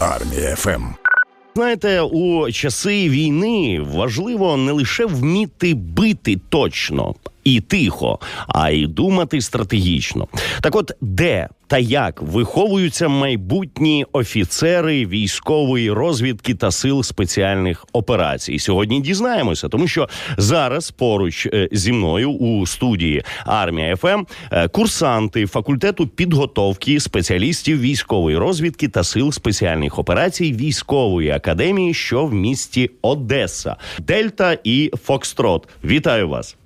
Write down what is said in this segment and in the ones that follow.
Армія ФМ. Знаєте, у часи війни важливо не лише вміти бити точно і тихо, а й думати стратегічно. Так, от де та як виховуються майбутні офіцери військової розвідки та сил спеціальних операцій? Сьогодні дізнаємося, тому що зараз поруч е, зі мною у студії армія ФМ е, курсанти факультету підготовки спеціалістів військової розвідки та сил спеціальних операцій військової академії, що в місті Одеса, Дельта і Фокстрот. Вітаю вас.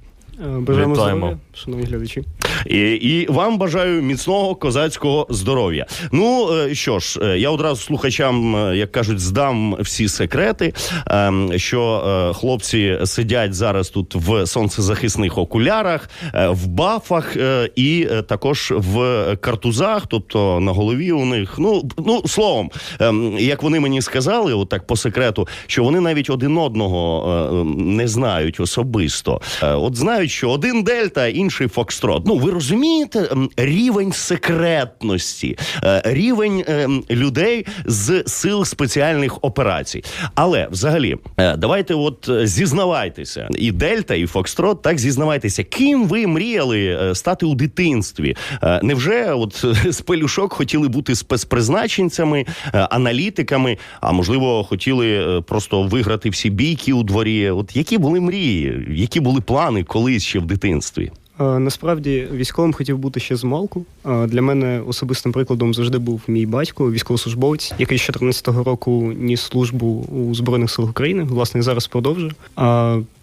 Е, Бажаємо здоров'я, шановні глядачі. І, і вам бажаю міцного козацького здоров'я. Ну е, що ж, е, я одразу слухачам, е, як кажуть, здам всі секрети. е, Що хлопці сидять зараз тут в сонцезахисних окулярах, в бафах і також в картузах, тобто на голові у них. Ну ну словом, е, як вони мені сказали, отак по секрету, що вони навіть один одного е, не знають особисто. От знають, що один дельта, інший фокстрот. Ну ви розумієте рівень секретності, е, рівень ем, людей з сил спеціальних операцій. Але взагалі, е, давайте, от е, зізнавайтеся, і Дельта, і Фокстрот, так зізнавайтеся, ким ви мріяли е, стати у дитинстві? Е, Невже от е, з пелюшок хотіли бути спецпризначенцями, е, аналітиками? А можливо, хотіли е, просто виграти всі бійки у дворі? От які були мрії, які були плани колись ще в дитинстві? Е, Насправді військовим хотів бути ще з малку. Е, Для мене особистим прикладом завжди був мій батько, військовослужбовець, який з 14-го року ніс службу у Збройних сил України. Власне, зараз продовжує.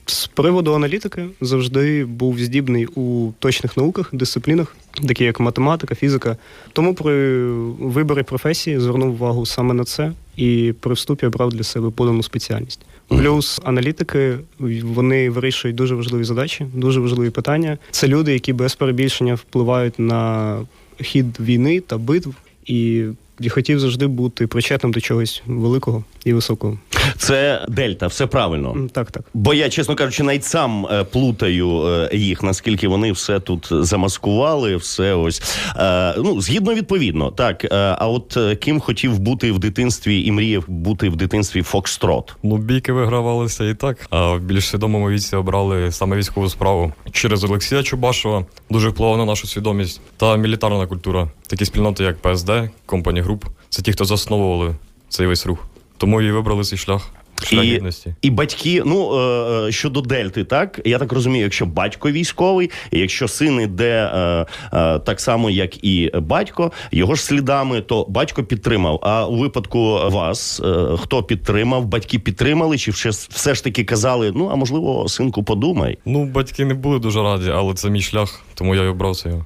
З приводу аналітики завжди був здібний у точних науках, дисциплінах, такі як математика, фізика. Тому при виборі професії звернув увагу саме на це і при вступі обрав для себе подану спеціальність. Плюс аналітики вони вирішують дуже важливі задачі, дуже важливі питання. Це люди, які без перебільшення впливають на хід війни та битв, і я хотів завжди бути причетним до чогось великого і високого. Це Дельта, все правильно. Так, так. Бо я, чесно кажучи, навіть сам е, плутаю е, їх, наскільки вони все тут замаскували, все ось. Е, ну, згідно відповідно, так. А от ким хотів бути в дитинстві і мріяв бути в дитинстві Фокстрот? Ну, бійки вигравалися і так, а в більш свідомому віці обрали саме військову справу через Олексія Чубашова. Дуже впливав на нашу свідомість та мілітарна культура. Такі спільноти, як ПСД, Компані Груп. Це ті, хто засновували цей весь рух. Тому і вибрали цей шлях. Шлях І, і батьки, ну е, е, щодо Дельти, так я так розумію, якщо батько військовий, якщо син іде е, е, так само, як і батько, його ж слідами, то батько підтримав. А у випадку вас хто підтримав? Батьки підтримали, чи все, все ж таки казали: ну а можливо, синку, подумай. Ну, батьки не були дуже раді, але це мій шлях, тому я і обрав цей. А,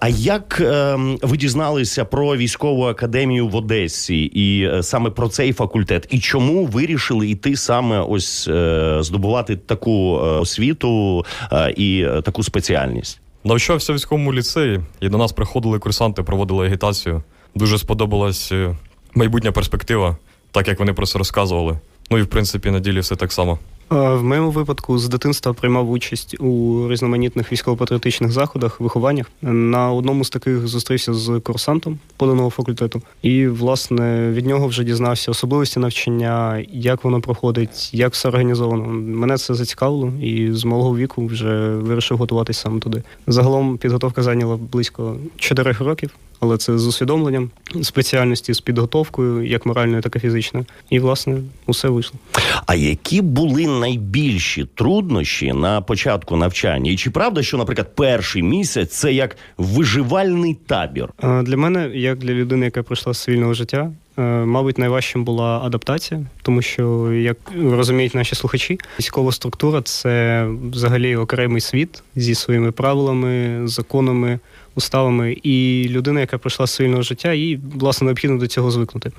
а як е, ви дізналися про військову академію в Одесі і е, саме про цей факультет? І чому вирішили йти саме ось е, здобувати таку е, освіту і таку спеціальність? Навчався в військовому ліцеї, і до нас приходили курсанти, проводили агітацію. Дуже сподобалась майбутня перспектива, так як вони про це розказували. Ну і в принципі на ділі все так само. Е, В моєму випадку з дитинства приймав участь у різноманітних військово-патріотичних заходах, вихованнях. На одному з таких зустрівся з курсантом поданого факультету, і власне від нього вже дізнався особливості навчання, як воно проходить, як все організовано. Мене це зацікавило, і з малого віку вже вирішив готуватись саме туди. Загалом підготовка зайняла близько 4 років. Але це з усвідомленням спеціальності, з підготовкою, як моральною, так і фізичною. І, власне, усе вийшло. А які були найбільші труднощі на початку навчання? І чи правда, що, наприклад, перший місяць це як виживальний табір? Е, Для мене, як для людини, яка пройшла з цивільного життя, е, мабуть, найважчим була адаптація, тому що, як розуміють наші слухачі, військова структура це взагалі окремий світ зі своїми правилами, законами, уставами. І людина, яка пройшла з цивільного життя, їй власне необхідно до цього звикнути.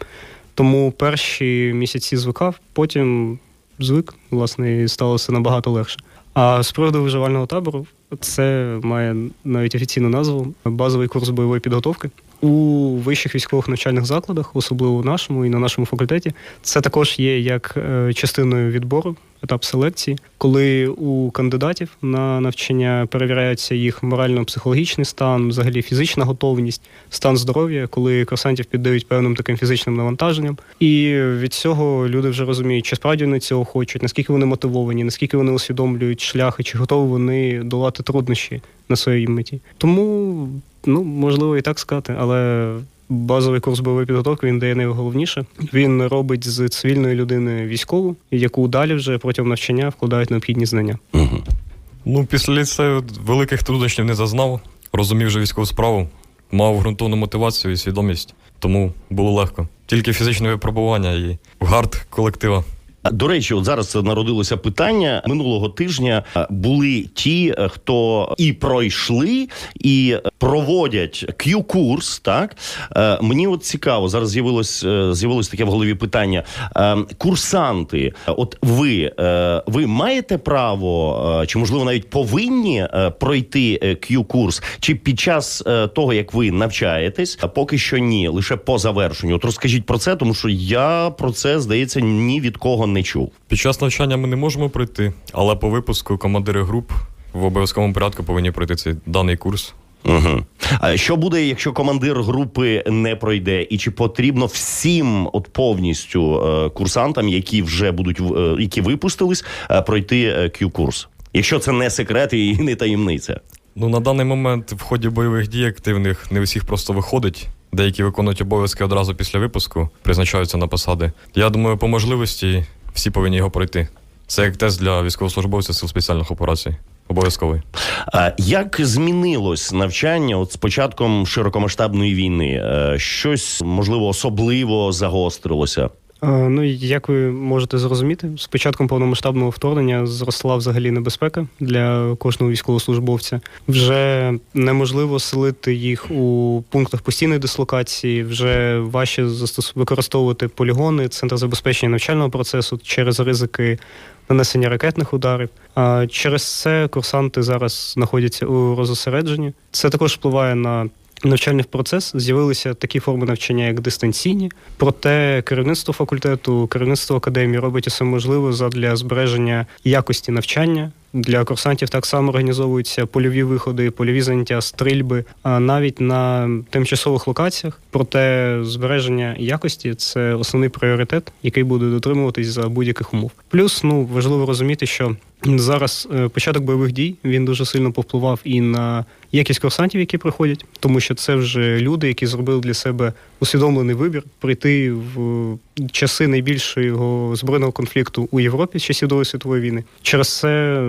Тому перші місяці звикав, потім звик, власне, і сталося набагато легше. А з приводу виживального табору, Це має навіть офіційну назву базовий курс бойової підготовки. У вищих військових навчальних закладах, особливо у нашому і на нашому факультеті, це також є як е, частиною відбору, етап селекції, коли у кандидатів на навчання перевіряється їх морально-психологічний стан, взагалі фізична готовність, стан здоров'я, коли курсантів піддають певним таким фізичним навантаженням. І від цього люди вже розуміють, чи справді вони цього хочуть, наскільки вони мотивовані, наскільки вони усвідомлюють шляхи, чи готові вони долати труднощі на своїй меті. Тому ну можливо і так сказати, але. Базовий курс бойової підготовки він дає найголовніше. Він робить з цивільної людини військову, яку далі вже протягом навчання вкладають необхідні знання. Угу. Ну, після ліцею великих труднощів не зазнав, розумів вже військову справу, мав ґрунтовну мотивацію і свідомість, тому було легко. Тільки фізичне випробування і гард колектива. До речі, от зараз народилося питання минулого тижня. е, Були ті, е, хто і пройшли, і проводять Q-курс. Так Е, мені от цікаво, зараз з'явилось е, з'явилось таке в голові питання. Е, Курсанти, от ви, е, ви маєте право, е, чи можливо навіть повинні е, пройти е, Q-курс, чи під час е, того, як ви навчаєтесь, поки що ні, лише по завершенню. От розкажіть про це, тому що я про це здається ні від кого не чув. Під час навчання ми не можемо пройти, але по випуску командири груп в обов'язковому порядку повинні пройти цей даний курс. Угу. А що буде, якщо командир групи не пройде, і чи потрібно всім, от повністю е, курсантам, які вже будуть е, які випустились, е, пройти Q-курс? Якщо це не секрет і не таємниця. Ну, на даний момент в ході бойових дій активних не усіх просто виходить. Деякі виконують обов'язки одразу після випуску, призначаються на посади. Я думаю, по можливості всі повинні його пройти. Це як тест для військовослужбовців сил спеціальних операцій. Обов'язковий. А як змінилось навчання от з початком широкомасштабної війни? Е, Щось можливо особливо загострилося? Е, Ну, як ви можете зрозуміти, з початком повномасштабного вторгнення зросла взагалі небезпека для кожного військовослужбовця. Вже неможливо селити їх у пунктах постійної дислокації, вже важче використовувати полігони, центр забезпечення навчального процесу через ризики нанесення ракетних ударів. А через це курсанти зараз знаходяться у розосередженні. Це також впливає на навчальний процес. З'явилися такі форми навчання, як дистанційні. Проте керівництво факультету, керівництво академії робить усе можливе задля збереження якості навчання. Для курсантів так само організовуються польові виходи, польові заняття, стрільби, навіть на тимчасових локаціях. Проте збереження якості це основний пріоритет, який буде дотримуватись за будь-яких умов. Плюс ну важливо розуміти, що зараз е, початок бойових дій він дуже сильно повпливав і на якість курсантів, які приходять, тому що це вже люди, які зробили для себе усвідомлений вибір прийти в часи найбільшого збройного конфлікту у Європі з часів Другої світової війни. Через це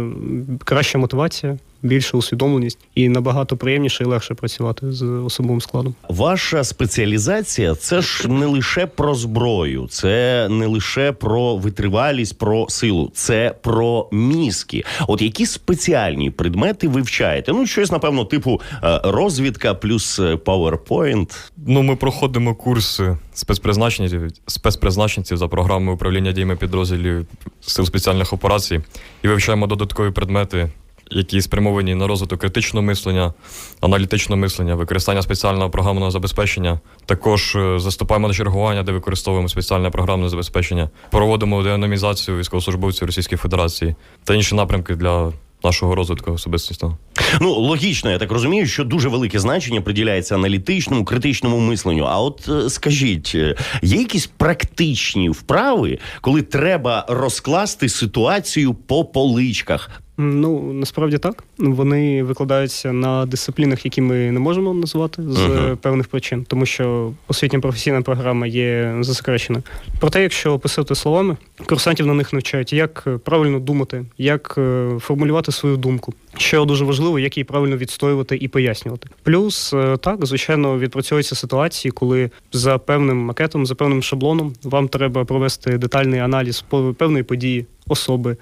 краща мотивація, більша усвідомленість і набагато приємніше і легше працювати з особовим складом. Ваша спеціалізація це ж не лише про зброю, це не лише про витривалість, про силу, це про мізки. От які спеціальні предмети ви вчаєте? Ну, щось, напевно, типу е, розвідка плюс е, PowerPoint. Ну, ми проходимо курси спецпризначенців, спецпризначенців за програмою управління діями підрозділів сил спеціальних операцій і вивчаємо додаткові предмети, які спрямовані на розвиток критичного мислення, аналітичного мислення, використання спеціального програмного забезпечення. Також е, заступаємо на чергування, де використовуємо спеціальне програмне забезпечення, проводимо деаномізацію військовослужбовців Російської Федерації та інші напрямки для нашого розвитку особистісного. Ну логічно, я так розумію, що дуже велике значення приділяється аналітичному, критичному мисленню. А от е, скажіть, е, є якісь практичні вправи, коли треба розкласти ситуацію по поличках? Ну насправді так. Вони викладаються на дисциплінах, які ми не можемо назвати з Мгм. певних причин, тому що освітня професійна програма є засекречена. Проте, якщо описати словами, курсантів на них навчають, як правильно думати, як е, формулювати свою думку. Що дуже важливо, як її правильно відстоювати і пояснювати. Плюс е, так, звичайно, відпрацьовуються ситуації, коли за певним макетом, за певним шаблоном вам треба провести детальний аналіз певної події, особи,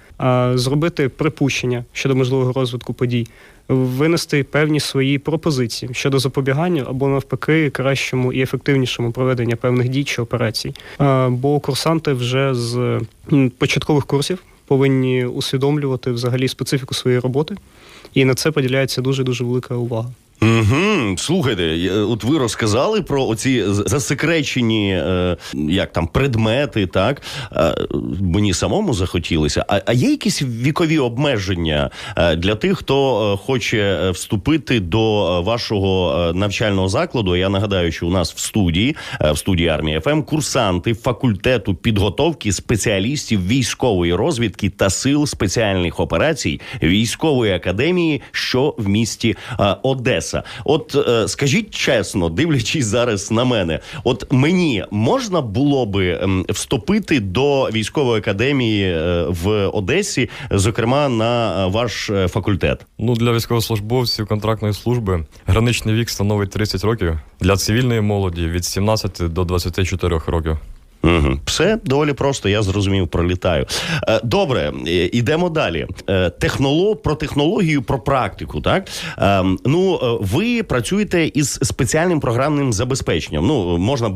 зробити припущення щодо можливого розвитку подій, винести певні свої пропозиції щодо запобігання або навпаки кращому і ефективнішому проведення певних дій чи операцій. Бо курсанти вже з початкових курсів повинні усвідомлювати взагалі специфіку своєї роботи. І на це поділяється дуже дуже велика увага. Угу. Слухайте, е, от ви розказали про оці засекречені е, як там предмети, так е, мені самому захотілося. А, а є якісь вікові обмеження е, для тих, хто е, хоче вступити до вашого навчального закладу? Я нагадаю, що у нас в студії, в студії армії ФМ, курсанти факультету підготовки спеціалістів військової розвідки та сил спеціальних операцій військової академії, що в місті е, Одеса. От е, скажіть чесно, дивлячись зараз на мене, от мені можна було би ем, вступити до військової академії е, в Одесі, зокрема на е, ваш е, факультет? Ну, для військовослужбовців контрактної служби граничний вік становить 30 років. Для цивільної молоді від 17 до 24 років. Угу. Все доволі просто, я зрозумів, пролітаю. Е, Добре, е, ідемо далі. Е, Технолог, про технологію, про практику. Так е, ну е, ви працюєте із спеціальним програмним забезпеченням. Ну можна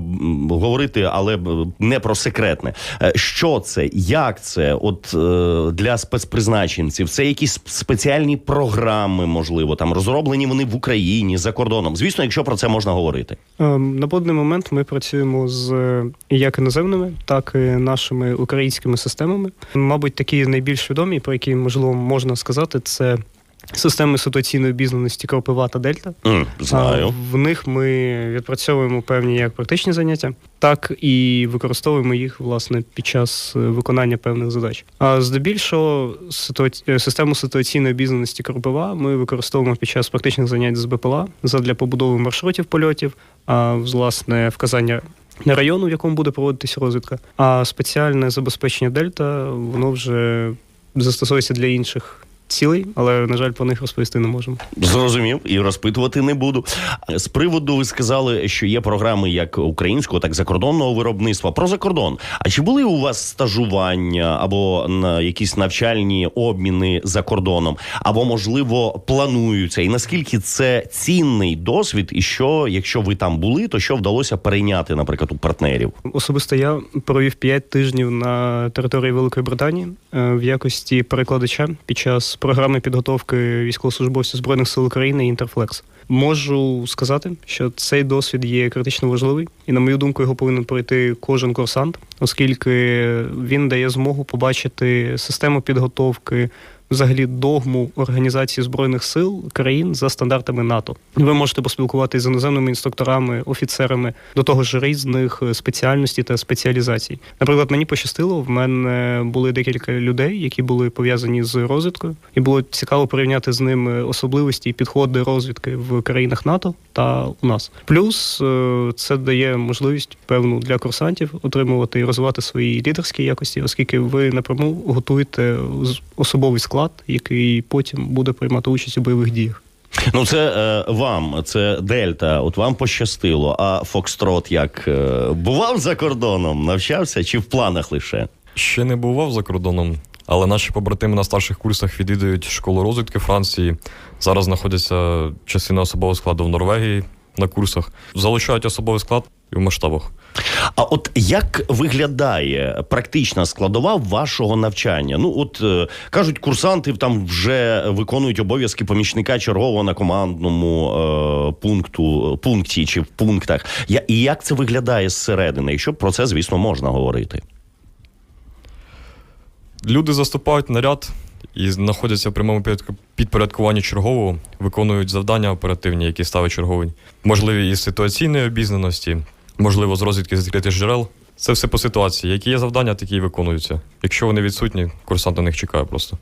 говорити, але не про секретне. Е, Що це, як це? От е, для спецпризначенців, це якісь спеціальні програми, можливо, там розроблені вони в Україні за кордоном. Звісно, якщо про це можна говорити. Ем, На даний момент ми працюємо з е, як іноземними, так і нашими українськими системами. Мабуть, такі найбільш відомі, про які можливо можна сказати, це системи ситуаційної обізнаності Кропива та Дельта. М, знаю. А В них ми відпрацьовуємо певні як практичні заняття, так і використовуємо їх власне під час е, виконання певних задач. А здебільшого ситуаці... е, систему ситуаційної обізнаності Кропива ми використовуємо під час практичних занять з БПЛА задля побудови маршрутів польотів, а власне вказання. На району, в якому буде проводитися розвідка, а спеціальне забезпечення Дельта воно вже застосовується для інших цілей, але на жаль, про них розповісти не можемо. Зрозумів і розпитувати не буду. З приводу ви сказали, що є програми як українського, так і закордонного виробництва. Про закордон. А чи були у вас стажування або на якісь навчальні обміни за кордоном, або можливо плануються? І наскільки це цінний досвід, і що, якщо ви там були, то що вдалося перейняти, наприклад, у партнерів? Особисто я провів 5 тижнів на території Великої Британії е, в якості перекладача під час програми підготовки військовослужбовців збройних сил України Інтерфлекс. Можу сказати, що цей досвід є критично важливий, і на мою думку, його повинен пройти кожен курсант, оскільки він дає змогу побачити систему підготовки. Взагалі догму організації збройних сил країн за стандартами НАТО. Ви можете поспілкуватися з іноземними інструкторами, офіцерами до того ж різних спеціальностей та спеціалізацій. Наприклад, мені пощастило, в мене були декілька людей, які були пов'язані з розвідкою, і було цікаво порівняти з ними особливості і підходи розвідки в країнах НАТО та у нас. Плюс е, це дає можливість певну для курсантів отримувати і розвивати свої лідерські якості, оскільки ви напряму готуєте особовий склад, який потім буде приймати участь у бойових діях. Ну, це е, вам, це Дельта. От вам пощастило. А Фокстрот як е, бував за кордоном, навчався чи в планах лише? Ще не бував за кордоном, але наші побратими на старших курсах відвідують школу розвідки Франції. Зараз знаходяться частина особового складу в Норвегії на курсах. Залучають особовий склад і в масштабах. А от як виглядає практична складова вашого навчання? Ну, от е, кажуть, курсанти там вже виконують обов'язки помічника чергового на командному е, пункту пункті чи в пунктах. Я, і як це виглядає зсередини? Якщо про це, звісно, можна говорити. Люди заступають на ряд і знаходяться в прямому підпорядкуванні чергового, виконують завдання оперативні, які ставить черговий. Можливі із ситуаційної обізнаності, можливо, з розвідки з відкритих джерел. Це все по ситуації. Які є завдання, такі і виконуються. Якщо вони відсутні, курсант на них чекає просто.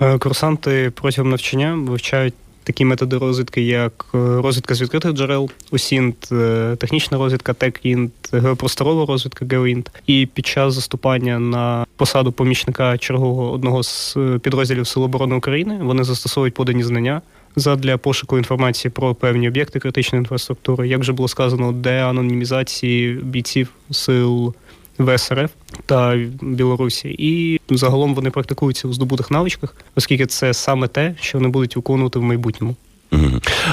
Е, Курсанти протягом навчання вивчають такі методи розвідки, як е, розвідка з відкритих джерел, УСІНТ, е, технічна розвідка, ТЕКІНТ, геопросторова розвідка, ГЕОІНТ. І під час заступання на посаду помічника чергового одного з підрозділів Сил оборони України вони застосовують подані знання. Задля пошуку інформації про певні об'єкти критичної інфраструктури, як вже було сказано, деанонімізації бійців сил ВСРФ та Білорусі, і загалом вони практикуються у здобутих навичках, оскільки це саме те, що вони будуть виконувати в майбутньому.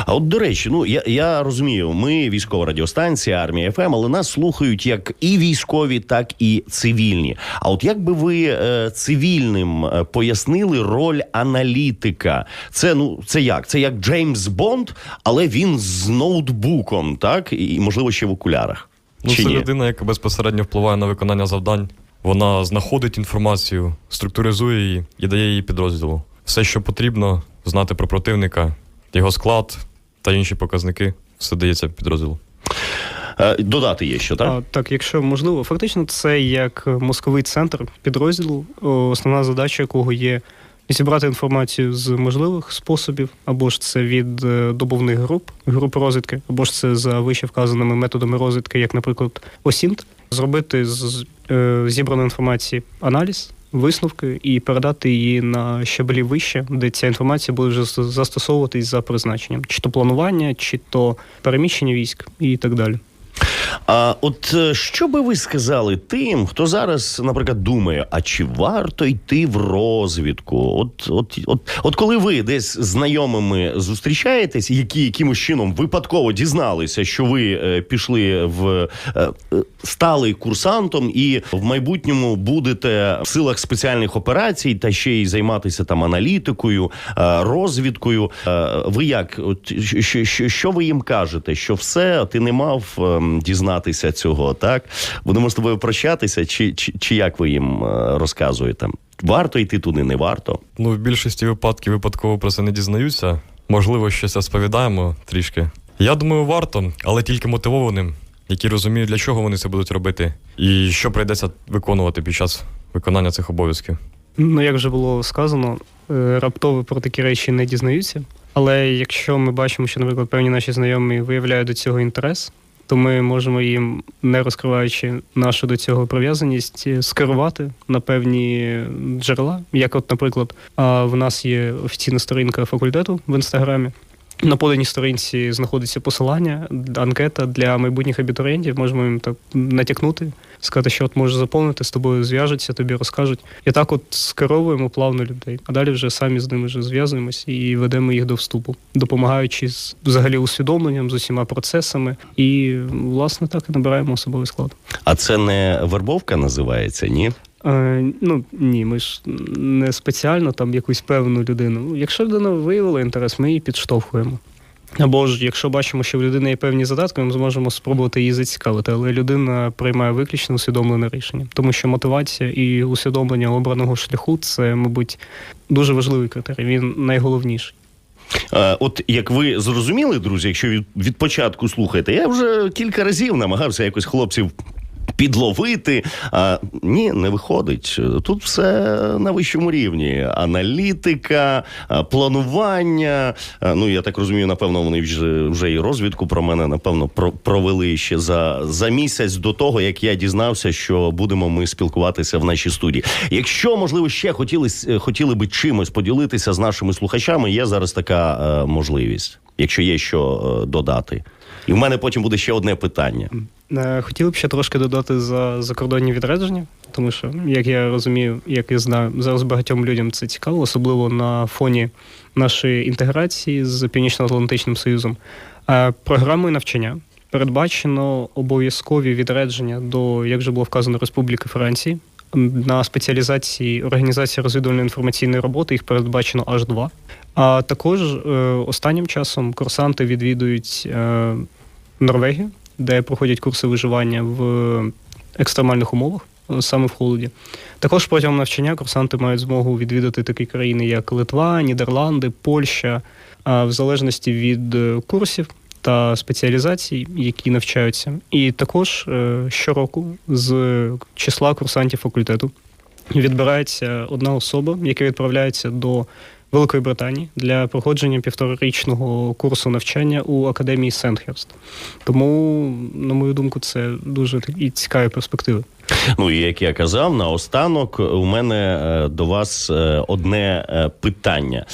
А от до речі, ну я, я розумію, ми військова радіостанція, армія ФМ, але нас слухають як і військові, так і цивільні. А от як би ви е, цивільним е, пояснили роль аналітика? Це ну це як? Це як Джеймс Бонд, але він з ноутбуком, так і можливо ще в окулярах. Ну, Чи це ні? людина, яка безпосередньо впливає на виконання завдань. Вона знаходить інформацію, структуризує її і дає її підрозділу. Все, що потрібно, знати про противника, його склад та інші показники, все дається підрозділу. Е, Додати є що, так? А, так, якщо можливо, фактично це як мозковий центр підрозділу, основна задача якого є зібрати інформацію з можливих способів, або ж це від е, добовних груп, груп розвідки, або ж це за вище вказаними методами розвідки, як, наприклад, ОСІНТ, зробити з е, зібраної інформації аналіз. Висновки і передати її на щаблі вище, де ця інформація буде вже застосовуватись за призначенням, чи то планування, чи то переміщення військ і так далі. А от е, що би ви сказали тим, хто зараз, наприклад, думає, а чи варто йти в розвідку? От, от, от, от коли ви десь з знайомими зустрічаєтесь, які якимось чином випадково дізналися, що ви е, пішли в е, стали курсантом і в майбутньому будете в силах спеціальних операцій та ще й займатися там аналітикою, розвідкою. Ви як от, що, що, що ви їм кажете? Що все ти не мав ем, дізнатися цього? Так будемо з тобою прощатися, чи, чи, чи як ви їм е, розказуєте? Варто йти туди, не варто. Ну, в більшості випадків випадково про це не дізнаються. Можливо, щось розповідаємо трішки. Я думаю, варто, але тільки мотивованим, які розуміють, для чого вони це будуть робити, і що прийдеться виконувати під час виконання цих обов'язків. Ну, як вже було сказано, е, раптово про такі речі не дізнаються. Але якщо ми бачимо, що, наприклад, певні наші знайомі виявляють до цього інтерес, то ми можемо їм, не розкриваючи нашу до цього прив'язаність, е, скерувати на певні джерела. Як, от, наприклад, в нас є офіційна сторінка факультету в інстаграмі. На поданій сторінці знаходиться посилання, анкета для майбутніх абітурієнтів. Можемо їм так натякнути, сказати, що от можеш заповнити, з тобою зв'яжуться, тобі розкажуть. І так от скеровуємо плавно людей. А далі вже самі з ними вже зв'язуємось і ведемо їх до вступу, допомагаючи з взагалі усвідомленням з усіма процесами. І власне так і набираємо особовий склад. А це не вербовка називається, ні? Е, ну ні, ми ж не спеціально там якусь певну людину. Якщо людина виявила інтерес, ми її підштовхуємо. Або ж, якщо бачимо, що в людини є певні задатки, ми зможемо спробувати її зацікавити, але людина приймає виключно усвідомлене рішення, тому що мотивація і усвідомлення обраного шляху це, мабуть, дуже важливий критерій. Він найголовніший. Е, От як ви зрозуміли, друзі, якщо від, від початку слухаєте, я вже кілька разів намагався якось хлопців. Підловити, а ні, не виходить. Тут все на вищому рівні: аналітика, планування. Ну я так розумію, напевно, вони вже вже і розвідку про мене напевно про- провели ще за, за місяць до того, як я дізнався, що будемо ми спілкуватися в нашій студії. Якщо можливо ще хотіли хотіли би чимось поділитися з нашими слухачами, є зараз така е, можливість, якщо є що е, додати. І в мене потім буде ще одне питання. Е, Хотіли б ще трошки додати за закордонні відрядження, тому що, як я розумію, як я знаю, зараз багатьом людям це цікаво, особливо на фоні нашої інтеграції з Північно-Атлантичним Союзом. Е, Програмою навчання передбачено обов'язкові відрядження до, як вже було вказано, Республіки Франції. На спеціалізації організації розвідувальної інформаційної роботи їх передбачено аж два. А також е, останнім часом курсанти відвідують е, Норвегію, де проходять курси виживання в екстремальних умовах, е, саме в холоді. Також протягом навчання курсанти мають змогу відвідати такі країни, як Литва, Нідерланди, Польща, в залежності від курсів та спеціалізацій, які навчаються. І також щороку з числа курсантів факультету відбирається одна особа, яка відправляється до Великої Британії для проходження півторарічного курсу навчання у академії Сентхерст. Тому, на мою думку, це дуже такі цікаві перспективи. Ну і як я казав, наостанок у мене е, до вас е, одне е, питання.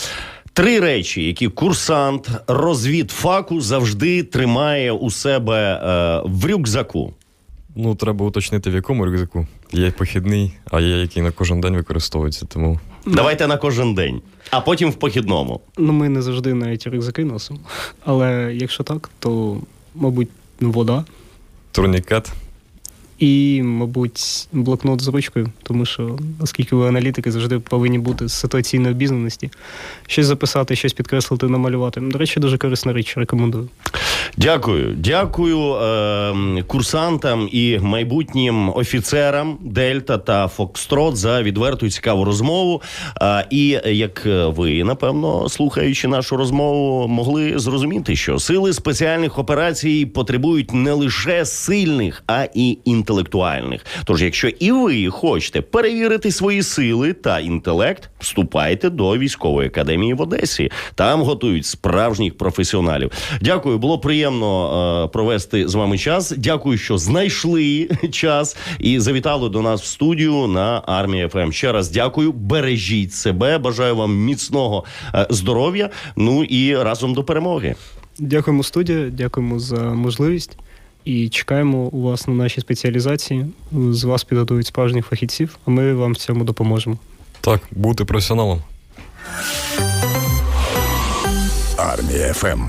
Три речі, які курсант розвідфаку завжди тримає у себе е, в рюкзаку. Ну, треба уточнити, в якому рюкзаку. Є похідний, а є який на кожен день використовується. Тому Давайте на кожен день, а потім в похідному. Ну, ми не завжди навіть рюкзаки носимо. Але якщо так, то, мабуть, вода турнікет. І, мабуть, блокнот з ручкою, тому що, оскільки ви аналітики завжди повинні бути з ситуаційної обізнаності, щось записати, щось підкреслити, намалювати. До речі, дуже корисна річ, рекомендую. Дякую, дякую е, курсантам і майбутнім офіцерам Дельта та Фокстрот за відверту і цікаву розмову. Е, і як ви, напевно, слухаючи нашу розмову, могли зрозуміти, що сили спеціальних операцій потребують не лише сильних, а і інтелектуальних. Тож, якщо і ви хочете перевірити свої сили та інтелект, вступайте до військової академії в Одесі. Там готують справжніх професіоналів. Дякую, було приємно е, провести з вами час. Дякую, що знайшли час і завітали до нас в студію на армії ФМ. Ще раз дякую. Бережіть себе. Бажаю вам міцного е, здоров'я. Ну і разом до перемоги. Дякуємо студія, дякуємо за можливість. І чекаємо у вас на нашій спеціалізації. З вас підготують справжніх фахівців, а ми вам в цьому допоможемо. Так, бути професіоналом. Армія ФМ.